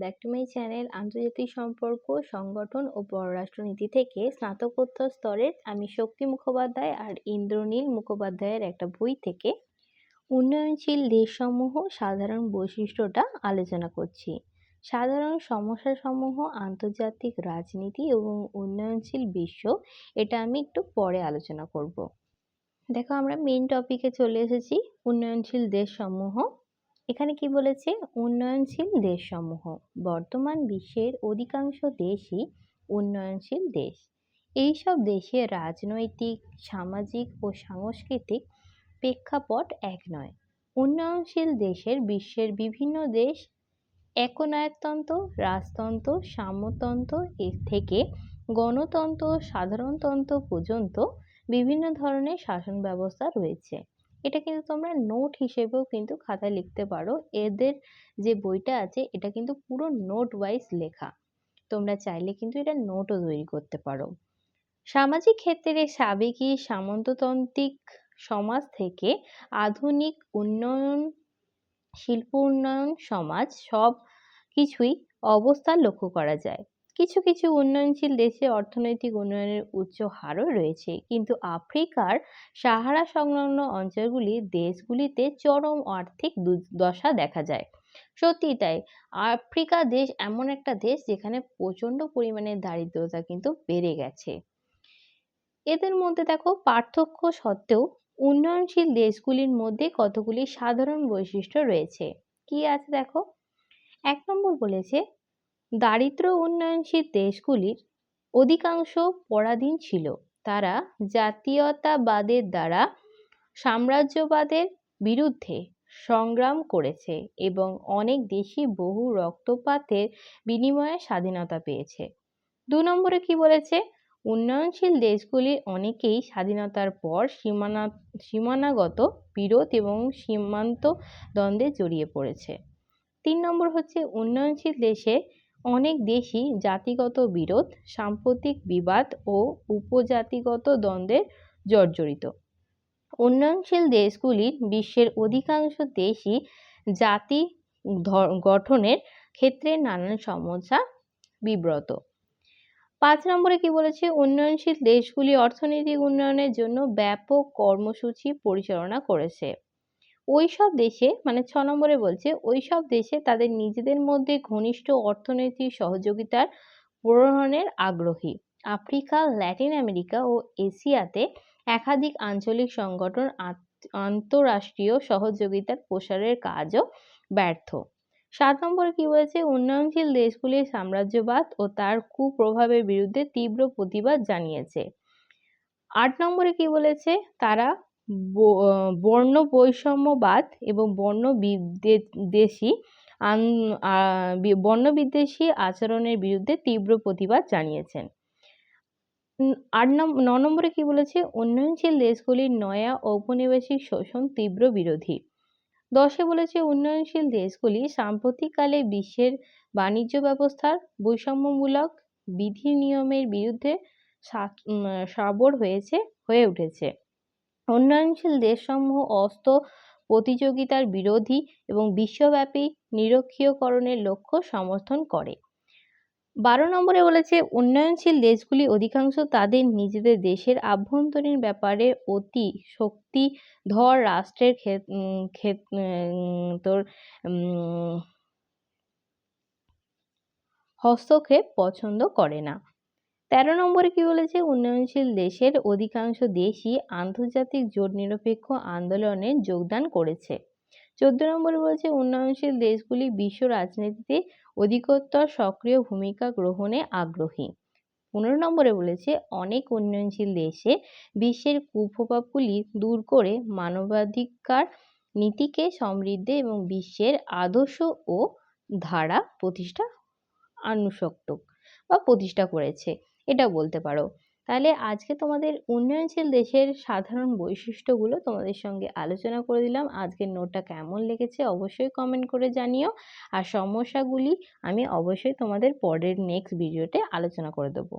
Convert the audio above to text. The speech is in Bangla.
ব্যাক টু মাই চ্যানেল আন্তর্জাতিক সম্পর্ক, সংগঠন ও পররাষ্ট্রনীতি থেকে স্নাতকোত্তর স্তরের আমি শক্তি মুখোপাধ্যায় আর ইন্দ্রনীল মুখোপাধ্যায়ের একটা বই থেকে উন্নয়নশীল দেশসমূহ সাধারণ বৈশিষ্ট্যটা আলোচনা করছি। সাধারণ সমস্যাসমূহ, আন্তর্জাতিক রাজনীতি এবং উন্নয়নশীল বিশ্ব, এটা আমি একটু পরে আলোচনা করব। দেখো আমরা মেন টপিকে চলে এসেছি, উন্নয়নশীল দেশসমূহ এখানে কি বলেছে? উন্নয়নশীল দেশসমূহ। বর্তমান বিশ্বের অধিকাংশ দেশই উন্নয়নশীল দেশ। এইসব দেশের রাজনৈতিক, সামাজিক ও সাংস্কৃতিক প্রেক্ষাপট এক নয়। উন্নয়নশীল দেশের বিশ্বের বিভিন্ন দেশ একনায়কতন্ত্র, রাজতন্ত্র, সাম্যতন্ত্র এর থেকে গণতন্ত্র, সাধারণতন্ত্র পর্যন্ত বিভিন্ন ধরনের শাসন ব্যবস্থা রয়েছে। এটা কিন্তু তোমরা নোট হিসেবেও কিন্তু খাতায় লিখতে পারো। এদের যে বইটা আছে, এটা কিন্তু পুরো নোট ওয়াইজ লেখা। তোমরা চাইলে কিন্তু এটা নোটও তৈরি করতে পারো। সামাজিক ক্ষেত্রে সাবেকি সামন্ততান্ত্রিক সমাজ থেকে আধুনিক উন্নয়ন, শিল্প উন্নয়ন সমাজ সব কিছুই অবস্থা লক্ষ্য করা যায়। কিছু কিছু উন্নয়নশীল দেশে অর্থনৈতিক উন্নয়নের উচ্চ হারও রয়েছে। কিন্তু আফ্রিকার সাহারা সংলগ্ন অঞ্চলগুলি দেশগুলিতে চরম আর্থিক দশা দেখা যায়। সত্যি তাই, আফ্রিকা দেশ এমন একটা দেশ যেখানে প্রচণ্ড পরিমাণে দারিদ্রতা কিন্তু বেড়ে গেছে। এদের মধ্যে দেখো, পার্থক্য সত্ত্বেও উন্নয়নশীল দেশগুলির মধ্যে কতগুলি সাধারণ বৈশিষ্ট্য রয়েছে? কি আছে দেখো? এক নম্বর বলেছে দারিদ্র উন্নয়নশীল দেশগুলির অধিকাংশ পরাধীন ছিল। তারা জাতীয়তাবাদের দ্বারা সাম্রাজ্যবাদের বিরুদ্ধে সংগ্রাম করেছে এবং অনেক দেশই বহু রক্তপাতের বিনিময়ে স্বাধীনতা পেয়েছে। দু নম্বরে কি বলেছে? উন্নয়নশীল দেশগুলির অনেকেই স্বাধীনতার পর সীমানা, সীমানাগত বিরোধ এবং সীমান্ত দ্বন্দ্বে জড়িয়ে পড়েছে। তিন নম্বর হচ্ছে উন্নয়নশীল দেশে অনেক দেশই জাতিগত বিরোধ, সাম্প্রতিক বিবাদ ও উপজাতিগত দ্বন্দ্বে জর্জরিত। উন্নয়নশীল দেশগুলির বিশ্বের অধিকাংশ দেশই জাতি গঠনের ক্ষেত্রে নানান সমস্যা বিব্রত। পাঁচ নম্বরে কি বলেছে? উন্নয়নশীল দেশগুলি অর্থনৈতিক উন্নয়নের জন্য ব্যাপক কর্মসূচি পরিচালনা করেছে। ওই সব দেশে মানে ছ নম্বরে বলছে ওই সব দেশে তাদের নিজেদের মধ্যে ঘনিষ্ঠ অর্থনৈতিক সহযোগিতার গ্রহণের আগ্রহী। আফ্রিকা, ল্যাটিন আমেরিকা ও এশিয়াতে একাধিক আঞ্চলিক সংগঠন আন্তঃরাষ্ট্রীয় সহযোগিতার প্রসারের কাজও ব্যর্থ। সাত নম্বরে কি বলেছে? উন্নয়নশীল দেশগুলির সাম্রাজ্যবাদ ও তার কুপ্রভাবের বিরুদ্ধে তীব্র প্রতিবাদ জানিয়েছে। আট নম্বরে কি বলেছে? তারা বর্ণ বৈষম্যবাদ এবং বর্ণ বিদ্বেষী বর্ণ বিদ্বেষী আচরণের বিরুদ্ধে তীব্র প্রতিবাদ জানিয়েছেন। আট ন নম্বরে কি বলেছে? উন্নয়নশীল দেশগুলির নয়া ঔপনিবেশিক শোষণ তীব্র বিরোধী। দশে বলেছে, উন্নয়নশীল দেশগুলি সাম্প্রতিককালে বিশ্বের বাণিজ্য ব্যবস্থার বৈষম্যমূলক বিধি নিয়মের বিরুদ্ধে সাবর হয়েছে, হয়ে উঠেছে। উন্নয়নশীল দেশসমূহ অস্ত্র প্রতিযোগিতার বিরোধী এবং বিশ্বব্যাপী নিরক্ষীয়করণের লক্ষ্য সমর্থন করে। বারো নম্বরে বলেছে, উন্নয়নশীল দেশগুলি অধিকাংশ তাদের নিজেদের দেশের আভ্যন্তরীণ ব্যাপারে অতি শক্তিধর রাষ্ট্রের তোর হস্তক্ষেপ পছন্দ করে না। তেরো নম্বরে কি বলেছে? উন্নয়নশীল দেশের অধিকাংশ দেশই আন্তর্জাতিক জোট নিরপেক্ষ আন্দোলনে যোগদান করেছে। চোদ্দ নম্বরে বলেছে, উন্নয়নশীল দেশগুলি বিশ্ব রাজনীতিতে অধিকতর সক্রিয় ভূমিকা গ্রহণে আগ্রহী। পনেরো নম্বরে বলেছে, অনেক উন্নয়নশীল দেশে বিশ্বের কুপ্রভাবগুলি দূর করে মানবাধিকার নীতিকে সমৃদ্ধ এবং বিশ্বের আদর্শ ও ধারা প্রতিষ্ঠা আনুষক্ত বা প্রতিষ্ঠা করেছে। এটা বলতে পারো। তাহলে আজকে তোমাদের উন্নয়নশীল দেশের সাধারণ বৈশিষ্ট্যগুলো তোমাদের সঙ্গে আলোচনা করে দিলাম। আজকের নোটটা কেমন লেগেছে অবশ্যই কমেন্ট করে জানিও। আর সমস্যাগুলি আমি অবশ্যই তোমাদের পরের নেক্সট ভিডিওতে আলোচনা করে দেবো।